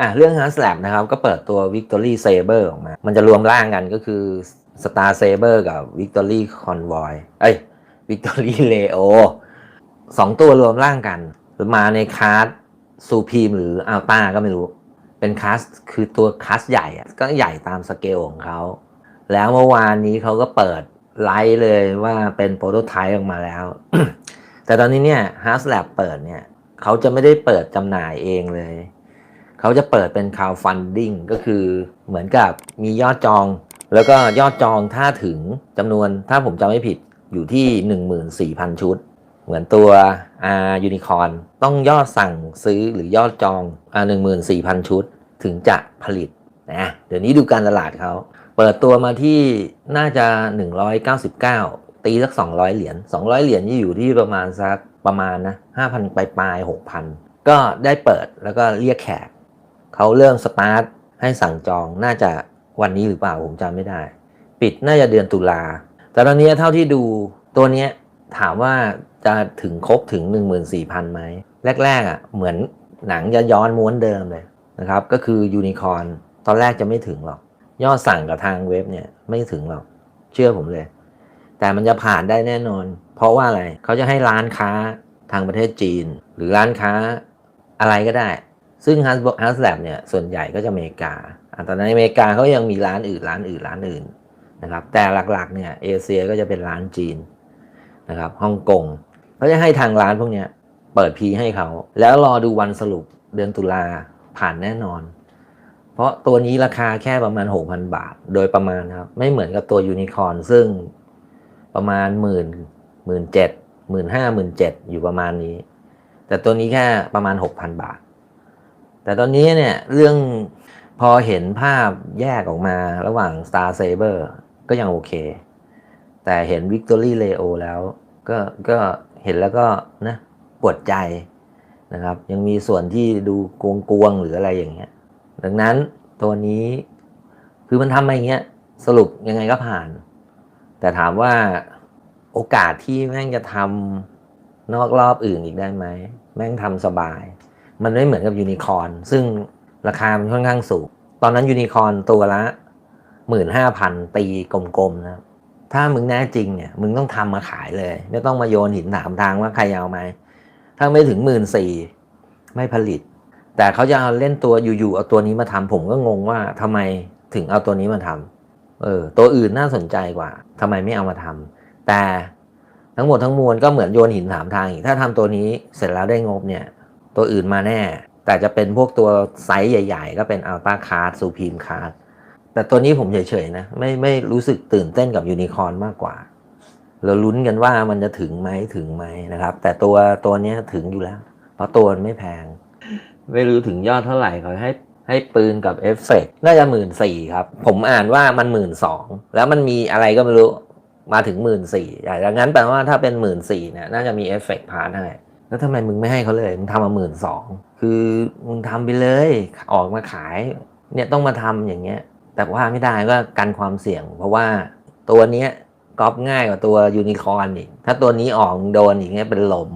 อะเรื่อง h a s l a b นะครับก็เปิดตัว Victory Saber ออกมา มันจะรวมร่างกันก็คือ Star Saber กับ Victory Convoy เอ้ย Victory Leo สองตัวรวมร่างกันมาในคาร์ดซูพีมหรืออัลต้าก็ไม่รู้ เป็นคาสคือตัวคาสใหญ่ก็ใหญ่ตามสเกลของเขา แล้วเมื่อวานนี้เขาก็เปิดไลฟ์เลยว่าเป็นโปรโตไทป์ออกมาแล้ว แต่ตอนนี้เนี่ย h a s l a b เปิดเนี่ยเขาจะไม่ได้เปิดจำหน่ายเองเลย เขาจะเปิดเป็น crowdfunding ก็คือเหมือนกับมียอดจอง แล้วก็ยอดจองถ้าถึงจำนวนถ้าผมจำไม่ผิดอยู่ที่ 14,000 ชุด เหมือนตัวอ่ายูนิคอนต้องยอดสั่งซื้อหรือยอดจองอ่า14,000 ชุด ถึงจะผลิตนะเดี๋ยวนี้ดูการตลาดเขา เปิดตัวมาที่น่าจะ 199 ตีสัก 200 เหรียญ200 เหรียญที่อยู่ที่ประมาณสักประมาณนะ5,000ปลายปลาย6,000 ก็ได้เปิดแล้วก็เรียกแขก เขาเริ่มสตาร์ทให้สั่งจองน่าจะวันนี้หรือเปล่าผมจำไม่ได้ ปิดน่าจะเดือนตุลา แต่ตอนนี้เท่าที่ดูตัวนี้ถามว่าจะถึงครบถึง 14,000ไหมแรกๆอะเหมือนหนังจะย้อนม้วนเดิมเลยนะครับ ก็คือยูนิคอนตอนแรกจะไม่ถึงหรอก ยอดสั่งกับทางเว็บเนี่ยไม่ถึงหรอก เชื่อผมเลย แต่มันจะผ่านได้แน่นอน เพราะว่าอะไรเขาจะให้ร้านค้าทางประเทศจีน หรือร้านค้าอะไรก็ได้ ซึ่ง h a s h a s l a b เนี่ยส่วนใหญ่ก็จะอเมริกาอตอนนั้นอเมริกาเขายังมีร้านอื่นร้านอื่นร้านอื่นนะครับ แต่หลักๆเนี่ยเอเชียก็จะเป็นร้านจีนนะครับฮ่องกงเขาจะให้ทางร้านพวกเนี้ยเปิดพีให้เขาแล้วรอดูวันสรุปเดือนตุลาผ่านแน่นอน เพราะตัวนี้ราคาแค่ประมาณ 6,000 บาท โดยประมาณครับ ไม่เหมือนกับตัวยูนิคอร์นซึ่งประมาณหมื่นหมื่นเจ็ดหมื่นห้าหมื่นเจ็ดอยู่ประมาณนี้ แต่ตัวนี้แค่ประมาณ 6,000 บาท แต่ตอนนี้เนี่ยเรื่องพอเห็นภาพแยกออกมาระหว่าง Star Saber ก็ยังโอเค แต่เห็น Victory Leo แล้วก็ก็เห็นแล้วก็นะปวดใจนะครับ ยังมีส่วนที่ดูกวงๆหรืออะไรอย่างเงี้ย ดังนั้นตัวนี้คือมันทำมาอย่างเงี้ยสรุปยังไงก็ผ่าน แต่ถามว่าโอกาสที่แม่งจะทำนอกรอบอื่นอีกได้ไหม แม่งทำสบาย มันไม่เหมือนกับยูนิคอนซึ่งราคามันค่อนข้างสูง ตอนนั้นยูนิคอนตัวละหมื่นห้าพันตีกลมๆนะครับถ้ามึงแน่จริงเนี่ย มึงต้องทำมาขายเลย ไม่ต้องมาโยนหินถามทางว่าใครเอาไหม ถ้าไม่ถึงหมื่นสี่ไม่ผลิต แต่เขาจะเอาเล่นตัวอยู่ๆเอาตัวนี้มาทำผมก็งงว่าทำไมถึงเอาตัวนี้มาทำเออ ตัวอื่นน่าสนใจกว่าทำไมไม่เอามาทำแต่ทั้งหมดทั้งมวลก็เหมือนโยนหินถามทางอีกถ้าทำตัวนี้เสร็จแล้วได้งบเนี่ย ตัวอื่นมาแน่ แต่จะเป็นพวกตัวไซส์ใหญ่ๆ ก็เป็นอัลต้าคาร์ดซูพีมคาร์ดแต่ตัวนี้ผมเฉยๆนะ ไม่ไม่รู้สึกตื่นเต้นกับยูนิคอร์นมากกว่า เราลุ้นกันว่ามันจะถึงไหมถึงไหมนะครับ แต่ตัวตัวนี้ถึงอยู่แล้ว เพราะตัวมันไม่แพง ไม่รู้ถึงยอดเท่าไหร่เขาให้ให้ปืนกับเอฟเฟกต์น่าจะหมื่นสี่ครับ ผมอ่านว่ามันหมื่นสองแล้วมันมีอะไรก็ไม่รู้มาถึงหมื่นสี่อย่างนั้นแปลว่าถ้าเป็นหมื่นสี่เนี่ยน่าจะมีเอฟเฟกต์พาร์ทให้ แล้วทำไมมึงไม่ให้เขาเลยมึงทำมาหมื่นสองคือมึงทำไปเลย ออกมาขาย เนี่ยต้องมาทำอย่างเงี้ย แต่ว่าไม่ได้ก็กันความเสี่ยง เพราะว่าตัวเนี้ยก๊อปง่ายกว่าตัวยูนิคอร์นอีกถ้าตัวนี้ออกโดนอย่างเงี้ยเป็นลม